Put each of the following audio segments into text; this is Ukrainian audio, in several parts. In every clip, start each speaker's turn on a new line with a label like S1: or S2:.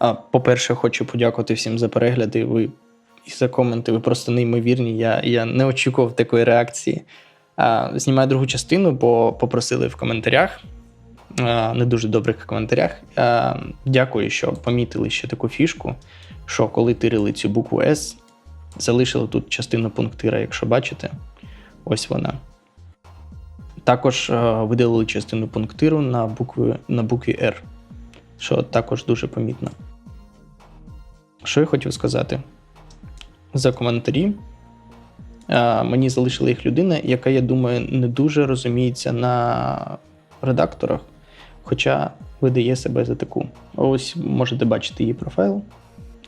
S1: А, По-перше, хочу подякувати всім за перегляди. Ви і за коменти. Ви просто неймовірні. Я я не очікував такої реакції. А, Знімаю другу частину, бо попросили в коментарях. А, не дуже добрих коментарях. А, Дякую, що помітили ще таку фішку. Що коли тирили цю букву С, залишили тут частину пунктира, якщо бачите, ось вона. Також видалили частину пунктиру на букві, на букві R, що також дуже помітно. Що я хотів сказати? За коментарі. А, Мені залишила їх людина, яка, я думаю, не дуже розуміється на редакторах, хоча видає себе за таку. Ось можете бачити її профайл,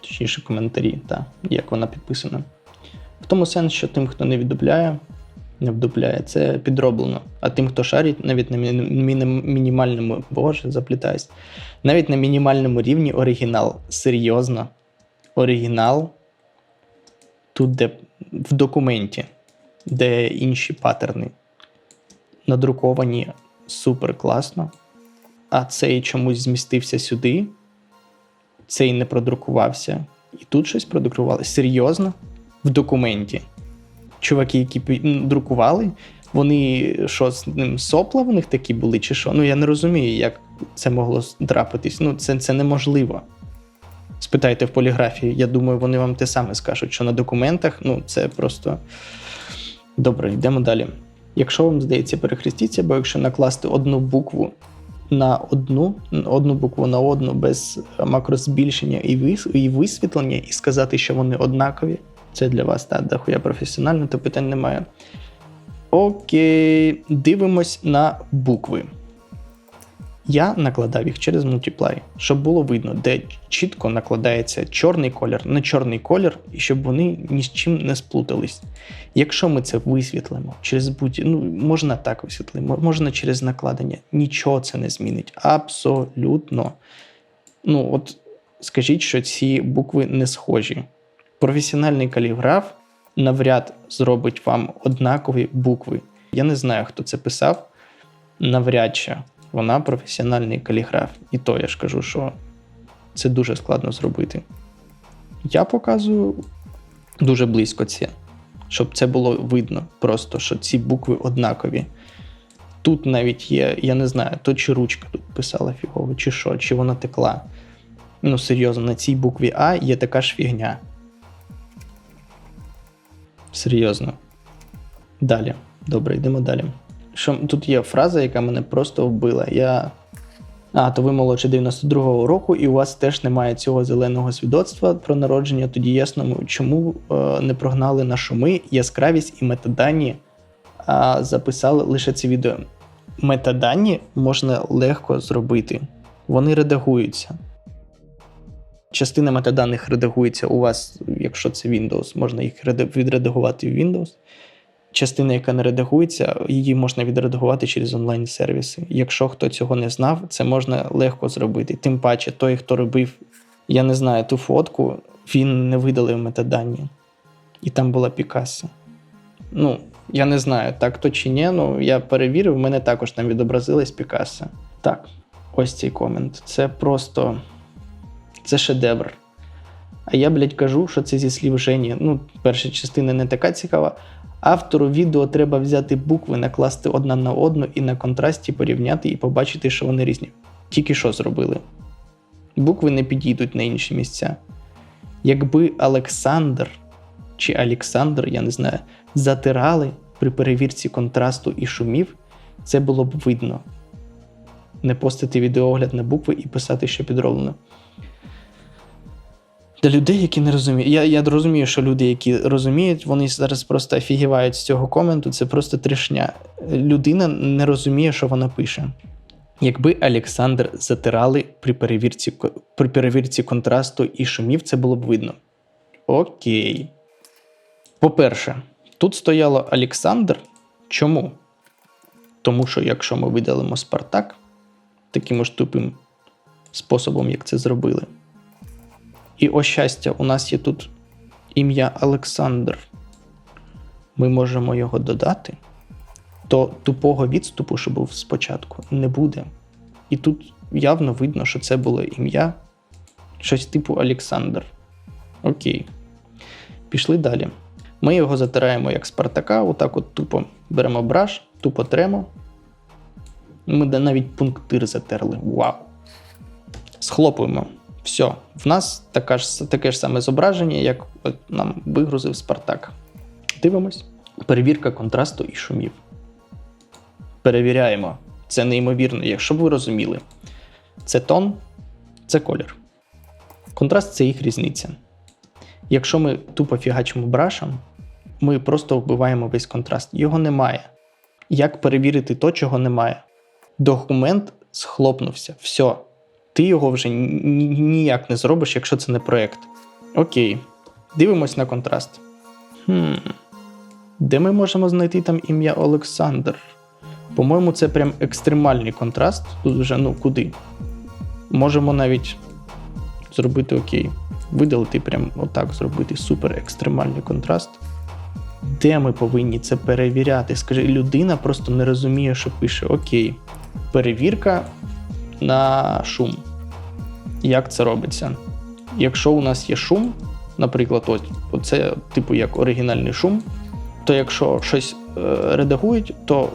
S1: точніше коментарі, та, як вона підписана. В тому сенс, що тим, хто не віддупляє, не вдупляє, це підроблено. А тим, хто шарить, навіть на мінімальному, боже, заплітаюсь, навіть на мінімальному рівні оригінал. Серйозно. Оригінал тут, де в документі, де інші паттерни надруковані супер класно, а цей чомусь змістився сюди, цей не продрукувався. І тут щось продрукували. Серйозно? В документі. Чуваки, які друкували, вони що з ним сопла в них такі були, чи що? Ну я не розумію, як це могло трапитись. Ну, це, це неможливо спитайте в поліграфії. Я думаю, вони вам те саме скажуть, що на документах ну це просто добре, йдемо далі. Якщо вам здається, перехрестіться, бо якщо накласти одну букву на одну, одну букву на одну без макрозбільшення і висвітлення, і сказати, що вони однакові, це для вас так, дохуя професіонально, то питань немає. Окей, дивимось на букви. Я накладав їх через Multiply, щоб було видно, де чітко накладається чорний колір на чорний колір, і щоб вони ні з чим не сплутались. Якщо ми це висвітлимо через будь ну можна так висвітлити, можна через накладення, нічого це не змінить. Абсолютно. Ну, от скажіть, що ці букви не схожі. Професіональний каліграф навряд зробить вам однакові букви. Я не знаю, хто це писав. Навряд чи вона професіональний каліграф. І то я ж кажу, що це дуже складно зробити. Я показую дуже близько це, щоб це було видно, просто що ці букви однакові. Тут навіть є, я не знаю, то чи ручка тут писала фігово, чи що, чи вона текла. Ну, серйозно, на цій букві А є така ж фігня. Серйозно. Далі. Добре, йдемо далі що тут є фраза, яка мене просто вбила. Я. А, то ви молодше 92-го року, і у вас теж немає цього зеленого свідоцтва про народження. Тоді ясно, чому е, не прогнали на шуми, яскравість і метадані, а записали лише це відео. Метадані можна легко зробити, вони редагуються. Частина метаданих редагується у вас, якщо це Windows, можна їх відредагувати в Windows частина, яка не редагується, її можна відредагувати через онлайн-сервіси. Якщо хто цього не знав, це можна легко зробити. Тим паче, той, хто робив, я не знаю, ту фотку, він не видалив метадані. І там була Пікассо. Ну, я не знаю, так то чи ні, ну я перевірив, в мене також там відобразилась Пікассо. Так, ось цей комент. Це просто це шедевр. А я, блядь, кажу, що це зі слів Жені. Ну, перша частина не така цікава, Автору відео треба взяти букви, накласти одна на одну і на контрасті порівняти і побачити, що вони різні. Тільки що зробили. Букви не підійдуть на інші місця. Якби Олександр чи Олександр, я не знаю, затирали при перевірці контрасту і шумів, це було б видно. Не постити відеоогляд на букви і писати, що підроблено. Для людей, які не розуміють. Я я розумію, що люди, які розуміють, вони зараз просто офігівають з цього коменту. Це просто трішня. Людина не розуміє, що вона пише. Якби Олександр затирали при перевірці при перевірці контрасту і шумів, це було б видно. Окей. По-перше, тут стояло Олександр. Чому? Тому що якщо ми видалимо Спартак таким ж тупим способом, як це зробили. І о щастя, у нас є тут ім'я Олександр. Ми можемо його додати, то тупого відступу, що був спочатку, не буде. І тут явно видно, що це було ім'я Щось типу Олександр. Окей. Пішли далі. Ми його затираємо як Спартака, отак от тупо беремо браш, тупо тремо. Ми навіть пунктир затерли. Вау! Схлопуємо. Все. В нас така ж, таке ж саме зображення, як нам вигрузив Спартак. Дивимось. Перевірка контрасту і шумів. Перевіряємо. Це неймовірно, якщо б ви розуміли. Це тон, це колір. Контраст це їх різниця. Якщо ми тупо фігачимо брашем, ми просто вбиваємо весь контраст. Його немає. Як перевірити то, чого немає? Документ схлопнувся. Все. Ти його вже ні- ніяк не зробиш, якщо це не проєкт. Окей. Дивимось на контраст. Хм. Де ми можемо знайти там ім'я Олександр? По-моєму, це прям екстремальний контраст. Тут вже ну куди? Можемо навіть зробити окей. Видалити прям отак, зробити супер екстремальний контраст. Де ми повинні це перевіряти? Скажи, людина просто не розуміє, що пише. Окей. Перевірка на шум. Як це робиться? Якщо у нас є шум, наприклад, ось, оце типу як оригінальний шум, то якщо щось е, редагують, то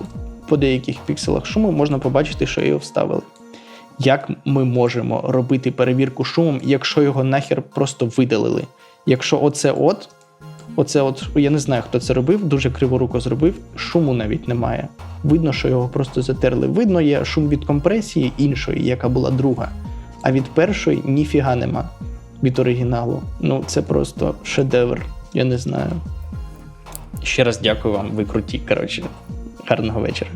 S1: по деяких пікселах шуму можна побачити, що його вставили. Як ми можемо робити перевірку шумом, якщо його нахер просто видалили? Якщо оце от, оце от, я не знаю, хто це робив, дуже криворуко зробив, шуму навіть немає. Видно, що його просто затерли. Видно, є шум від компресії іншої, яка була друга. А від першої ніфіга нема. Від оригіналу. Ну, це просто шедевр, я не знаю. Ще раз дякую вам, ви круті. Коротше, гарного вечора.